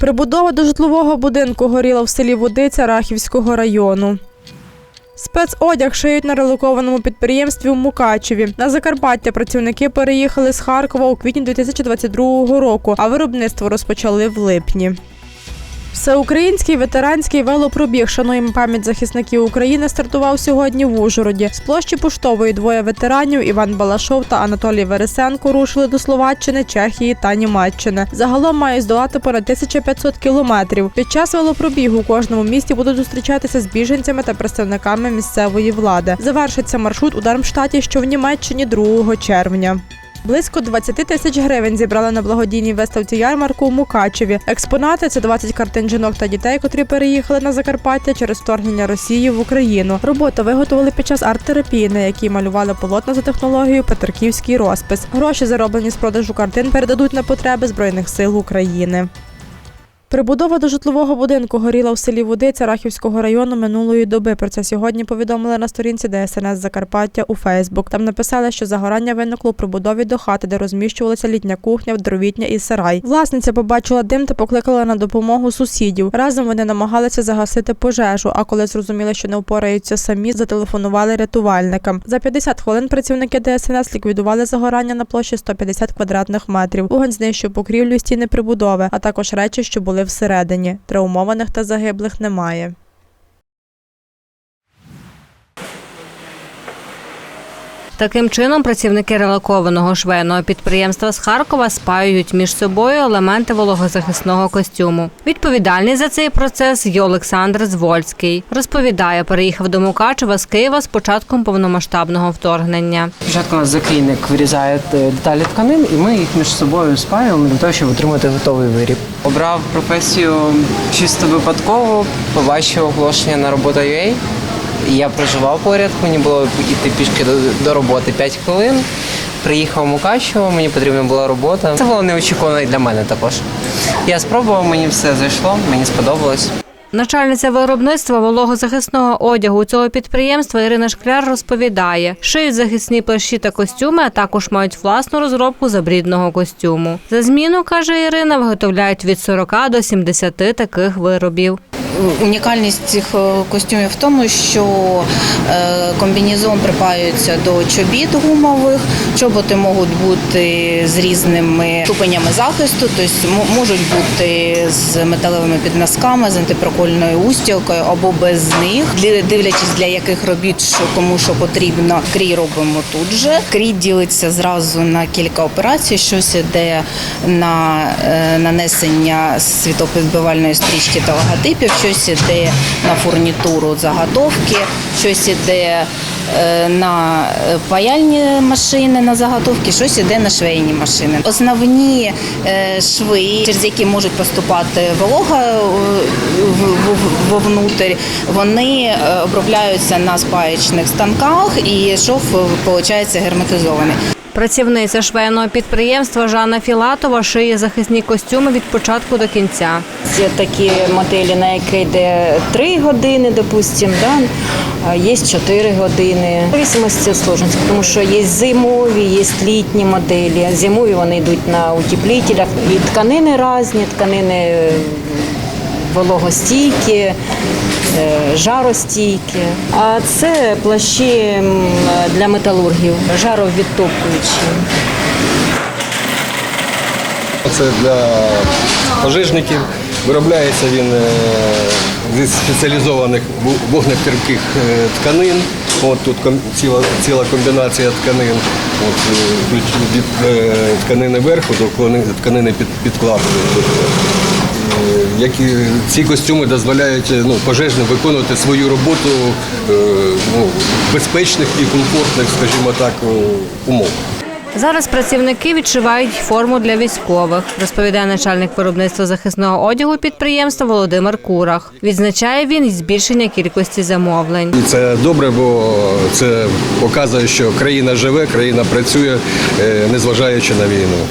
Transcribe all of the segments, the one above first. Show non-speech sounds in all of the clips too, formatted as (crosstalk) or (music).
Прибудова до житлового будинку горіла в селі Водиця Рахівського району. Спецодяг шиють на релокованому підприємстві у Мукачеві. На Закарпаття працівники переїхали з Харкова у квітні 2022 року, а виробництво розпочали в липні. Всеукраїнський ветеранський велопробіг Шануємо пам'ять захисників України стартував сьогодні в Ужгороді. З площі Поштової двоє ветеранів Іван Балашов та Анатолій Вересенко рушили до Словаччини, Чехії та Німеччини. Загалом мають здолати понад 1500 кілометрів. Під час велопробігу у кожному місті будуть зустрічатися з біженцями та представниками місцевої влади. Завершиться маршрут у Дармштаті, що в Німеччині 2 червня. Близько 20 тисяч гривень зібрали на благодійній виставці ярмарку у Мукачеві. Експонати це 20 картин жінок та дітей, котрі переїхали на Закарпаття через вторгнення Росії в Україну. Роботи виготовили під час арт-терапії, на якій малювали полотна за технологією Петриківський розпис. Гроші, зароблені з продажу картин, передадуть на потреби Збройних сил України. Прибудова до житлового будинку горіла в селі Водиця Рахівського району минулої доби. Про це сьогодні повідомили на сторінці ДСНС Закарпаття у Фейсбук. Там написали, що загорання виникло при будові до хати, де розміщувалася літня кухня, дровітня і сарай. Власниця побачила дим та покликала на допомогу сусідів. Разом вони намагалися загасити пожежу. А коли зрозуміли, що не впораються самі, зателефонували рятувальникам. За 50 хвилин працівники ДСНС ліквідували загорання на площі 150 квадратних метрів. Вогонь знищив покрівлю стіни прибудови, а також речі, що були всередині. Травмованих та загиблих немає. Таким чином, працівники релокованого швейного підприємства з Харкова спаюють між собою елементи вологозахисного костюму. Відповідальний за цей процес є Олександр Звольський. Розповідає, переїхав до Мукачева з Києва з початком повномасштабного вторгнення. Спочатку закрійник вирізає е, деталі тканин, і ми їх між собою спаюємо для того, щоб отримати готовий виріб. Обрав професію чисто випадково, побачив оголошення на робота UA. Я проживав поряд, мені було йти пішки до, до роботи 5 хвилин. Приїхав в Мукачево, мені потрібна була робота. Це було неочікувано і для мене також. Я спробував, мені все зайшло, мені сподобалось. Начальниця виробництва вологозахисного одягу цього підприємства Ірина Шкляр розповідає, шиють захисні плащі та костюми, а також мають власну розробку забрідного костюму. За зміну, каже Ірина, виготовляють від 40 до 70 таких виробів. Унікальність цих е, костюмів в тому, що е, комбінезон припаюється до чобіт гумових. Чоботи можуть бути з різними ступенями захисту, тобто можуть бути з металевими підносками, з антипрокольною устілкою або без них. Дивлячись для яких робіт, що кому що потрібно, крій робимо тут же. Крій ділиться зразу на кілька операцій. Щось іде на е, нанесення світопідбивальної стрічки та логотипів, щось іде на фурнітуру заготовки, щось іде е, на е, паяльні машини на заготовки, щось іде на швейні машини. Основні е, шви, через які можуть поступати волога вовнутрь, вони обробляються на спаєчних станках і шов виходить герметизований. Працівниця швейного підприємства Жанна Філатова шиє захисні костюми від початку до кінця. Є такі моделі, на які йде 3 години, допустимо, да? є 4 години. В зависимості від сложності, тому що є зимові, є літні моделі. Зимові вони йдуть на утеплителях. І тканини різні, тканини вологостійкі, е, жаростійкі. А це плащі для металургів, жаровідтоплюючі. Це для пожежників. Виробляється він е, зі спеціалізованих вогнетерпких е, тканин. От тут ціла, ціла комбінація тканин. От, від- від тканини верху до ткани- тканини під, підкладу. Е, Які ці костюми дозволяють е, ну, пожежним виконувати свою роботу е, ну, безпечних і комфортних, скажімо так, е, умовах. Зараз працівники відшивають форму для військових, розповідає начальник виробництва захисного одягу підприємства Володимир Курах. Відзначає він і збільшення кількості замовлень. І це добре, бо це показує, що країна живе, країна працює, е, незважаючи на війну.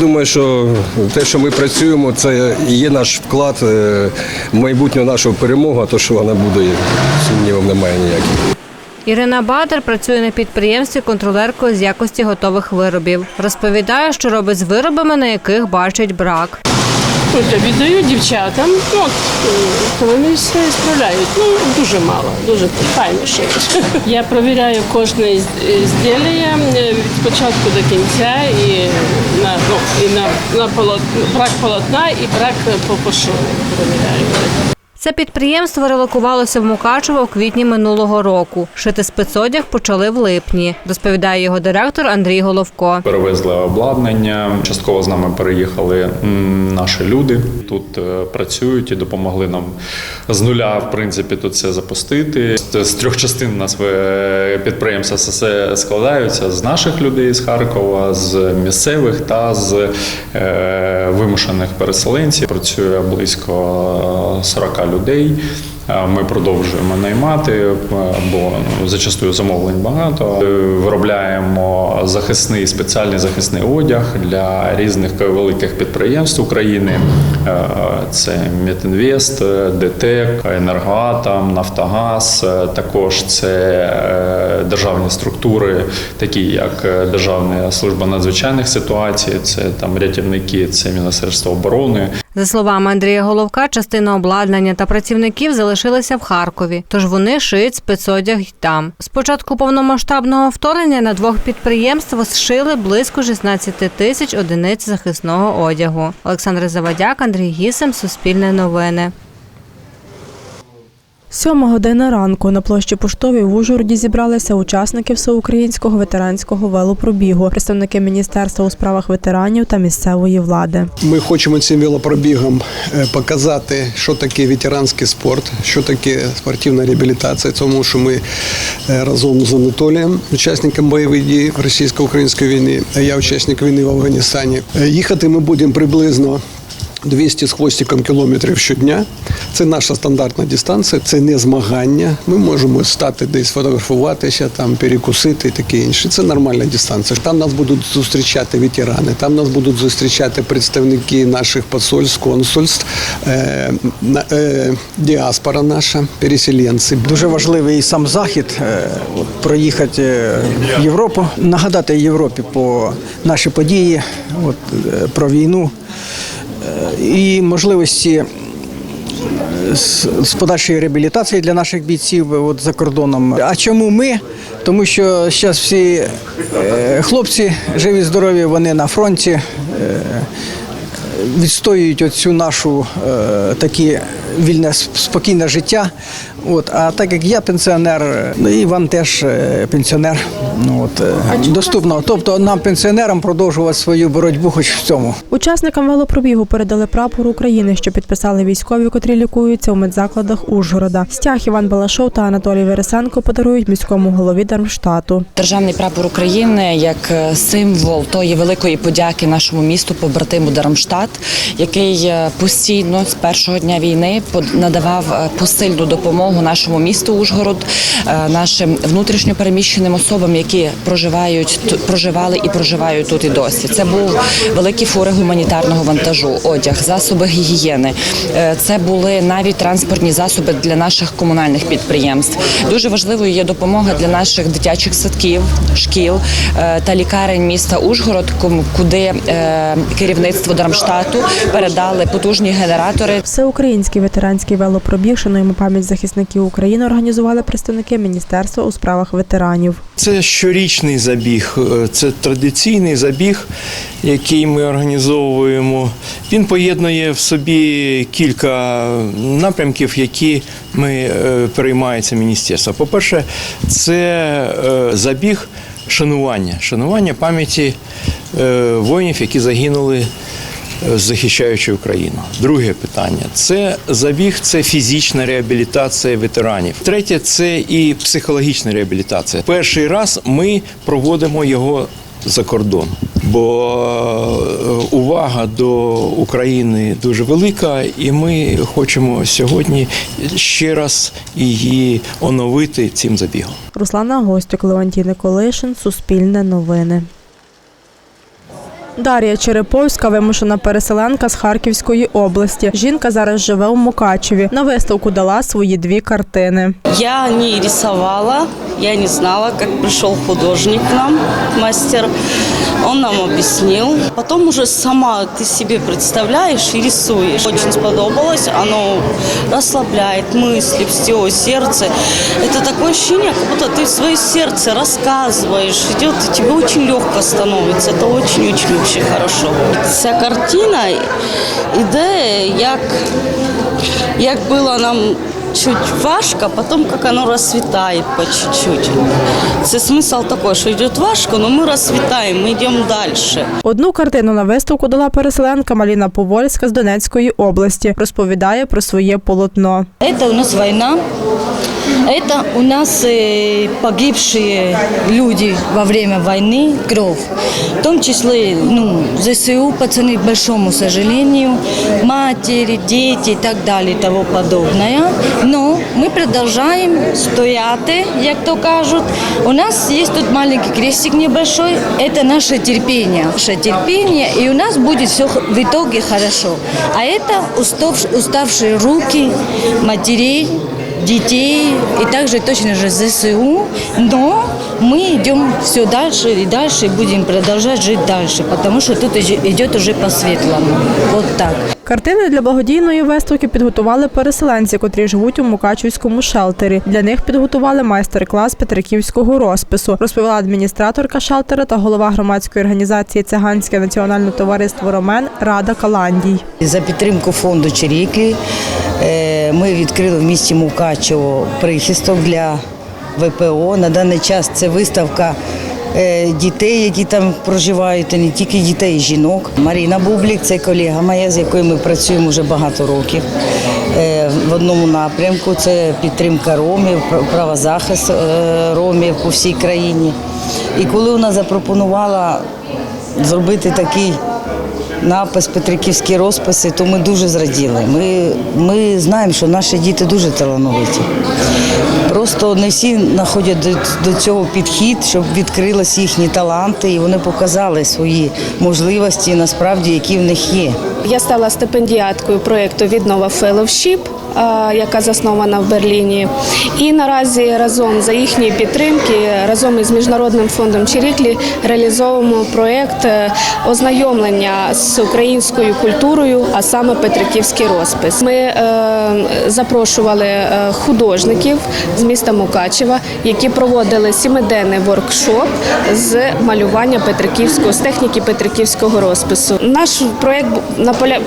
Думаю, що те, що ми працюємо, це є наш вклад е, в майбутню нашого перемогу, а то, що вона буде, сумнівів немає ніяких. Ірина Бадер працює на підприємстві контролеркою з якості готових виробів. Розповідає, що робить з виробами, на яких бачить брак. От, віддаю дівчатам, ну, от, е, то вони все справляють. Ну, дуже мало, дуже файно шиють. (laughs) Я провіряю кожне із- е, від початку до кінця і на, ну, і на, на полотна, брак полотна і брак по пошуку. провіряю. Це підприємство релокувалося в Мукачево в квітні минулого року. Шити спецодяг почали в липні, розповідає його директор Андрій Головко. Перевезли обладнання. Частково з нами переїхали наші люди. Тут е, працюють і допомогли нам з нуля, в принципі, тут все запустити. З- трьох частин нас е, підприємства все складаються з наших людей з Харкова, з місцевих та з е, вимушених переселенців. Працює близько е, 40 людей. Е, Ми продовжуємо наймати, е, бо ну, зачастую замовлень багато. Е, Виробляємо захисний спеціальний захисний одяг для різних великих підприємств України. Це Метінвест, е, ДТЕК, Енергоатом, Нафтогаз. Також це державні структури, такі як Державна служба надзвичайних ситуацій, це там рятівники, це Міністерство оборони. За словами Андрія Головка, частина обладнання та працівників залишилися в Харкові, тож вони шиють спецодяг й там. З початку повномасштабного вторгнення на двох підприємствах зшили близько 16 тисяч одиниць захисного одягу. Олександр Завадяк, Андрій Гісем, Суспільне новини. Сьома година ранку на площі Поштовій в Ужгороді зібралися учасники всеукраїнського ветеранського велопробігу, представники міністерства у справах ветеранів та місцевої влади. Ми хочемо цим велопробігом е, показати, що таке ветеранський спорт, що таке спортивна реабілітація, тому що ми е, разом з Анатолієм, учасником бойових дій російсько-української війни, а я учасник війни в Афганістані. Е, Їхати ми будемо приблизно 200 з хвостиком кілометрів щодня. Це наша стандартна дистанція, це не змагання. Ми можемо стати десь фотографуватися, там перекусити і таке інше. Це нормальна дистанція. Там нас будуть зустрічати ветерани, там нас будуть зустрічати представники наших посольств, консульств, е, е, діаспора наша, переселенці. Дуже важливий сам захід е, проїхати е, в Європу, нагадати Європі по наші події, от, е, про війну е, і можливості е, з, подальшої реабілітації для наших бійців е, от, за кордоном. А чому ми? Тому що зараз всі е, хлопці живі, здорові, вони на фронті. Е, відстоюють оцю нашу е, таке вільне спокійне життя. От, а так як я пенсіонер, ну і Іван теж е, пенсіонер. Ну от е, доступно. Тобто нам, пенсіонерам, продовжувати свою боротьбу, хоч в цьому. Учасникам велопробігу передали прапор України, що підписали військові, котрі лікуються у медзакладах Ужгорода. Стяг Іван Балашов та Анатолій Вересенко подарують міському голові Дармштату. Державний прапор України як е, символ тої великої подяки нашому місту, побратиму Дармштадт, який постійно з першого дня війни надавав е, посильну допомогу нашому місту Ужгород, е, нашим внутрішньо переміщеним особам, які проживають проживали і проживають тут і досі. Це був великі фури гуманітарного вантажу, одяг, засоби гігієни. Е, Це були навіть транспортні засоби для наших комунальних підприємств. Дуже важливою є допомога для наших дитячих садків, шкіл та лікарень міста Ужгород, куди керівництво Дармштату передали потужні генератори. Всеукраїнський ветеранський велопробіг шануємо пам'ять захисників України. Організували представники міністерства у справах ветеранів. Це щорічний забіг, е, це традиційний забіг, який ми організовуємо. Він поєднує в собі кілька напрямків, які ми е, переймається міністерство. По-перше, це е, забіг шанування, шанування пам'яті воїнів, які загинули. Захищаючи Україну, друге питання це забіг, це фізична реабілітація ветеранів. Третє це і психологічна реабілітація. Перший раз ми проводимо його за кордон, бо е, увага до України дуже велика, і ми хочемо сьогодні ще раз її оновити цим забігом. Руслана Гостюк, Леонтій Николишин, Суспільне новини. Дар'я Череповська вимушена переселенка з Харківської області. Жінка зараз живе у Мукачеві. На виставку дала свої дві картини. Я не рисовала, я не знала, как пришел художник к нам, мастер. Он нам объяснил. Потом уже сама ты себе представляешь и рисуешь. Очень сподобалось, оно расслабляет мысли, все, сердце. Это такое ощущение, как будто ты свое сердце рассказываешь. Идет, и тебе очень легко становится. Это очень-очень вообще хорошо. Ця картина іде, як, як було нам чуть важко, потом как оно расцветает по чуть-чуть. Це смисл такой, що йде важко, но ми розцвітаємо, ми йдемо далі. Одну картину на виставку дала переселенка Маліна Повольська з Донецької області. Розповідає про своє полотно. Это у нас война. Это у нас э, погибшие люди во время войны, кровь. В том числе ну, ЗСУ, пацаны, к большому сожалению, матери, дети и так далее и тому подобное. Но мы продолжаем стояти, як то кажуть. У нас есть тут маленький крестик небольшой. Это наше терпение. Наше терпение, и у нас будет все в итоге хорошо. А это устав- уставшие руки матерей, детей и также точно же ЗСУ, но мы идем все дальше и дальше и будем продолжать жить дальше, потому что тут иде- идет уже по-светлому. Вот так. Картини для благодійної виставки підготували переселенці, котрі живуть у Мукачівському шелтері. Для них підготували майстер-клас петриківського розпису, розповіла адміністраторка шелтера та голова громадської організації Циганське національне товариство Ромен Рада Каландій. За підтримку фонду Чиріки е, ми відкрили в місті Мукачево прихисток для ВПО. На даний час це виставка е, дітей, які там проживають, і не тільки дітей, і жінок. Маріна Бублік, це колега моя, з якою ми працюємо вже багато років. Е, В одному напрямку це підтримка ромів, пр- правозахист е, ромів по всій країні. І коли вона запропонувала зробити такий напис Петриківські розписи, то ми дуже зраділи. Ми, ми знаємо, що наші діти дуже талановиті. Просто не всі знаходять до, до цього підхід, щоб відкрились їхні таланти, і вони показали свої можливості, насправді, які в них є. Я стала стипендіаткою проєкту Віднова Феловшіп, яка заснована в Берліні. І наразі разом за їхньої підтримки, разом із міжнародним фондом Чиріклі реалізовуємо проєкт е, ознайомлення з українською культурою, а саме Петриківський розпис. Ми е, запрошували е, художників з міста Мукачева, які проводили сімиденний воркшоп з малювання Петриківського з техніки Петриківського розпису. Наш проєкт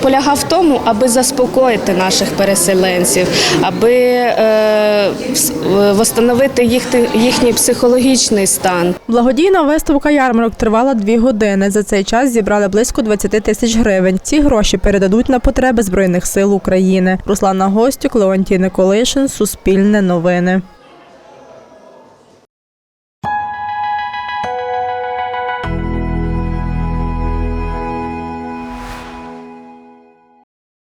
полягав в тому, аби заспокоїти наших переселенців, аби е, вс- їх, їхній психологічний стан. Благодійна виставка ярмарок тривала дві години. За цей час зібрали близько 20 тисяч гривень. Ці гроші передадуть на потреби Збройних сил України. Руслана Гостюк, Леонтій Николишин, Суспільне новини.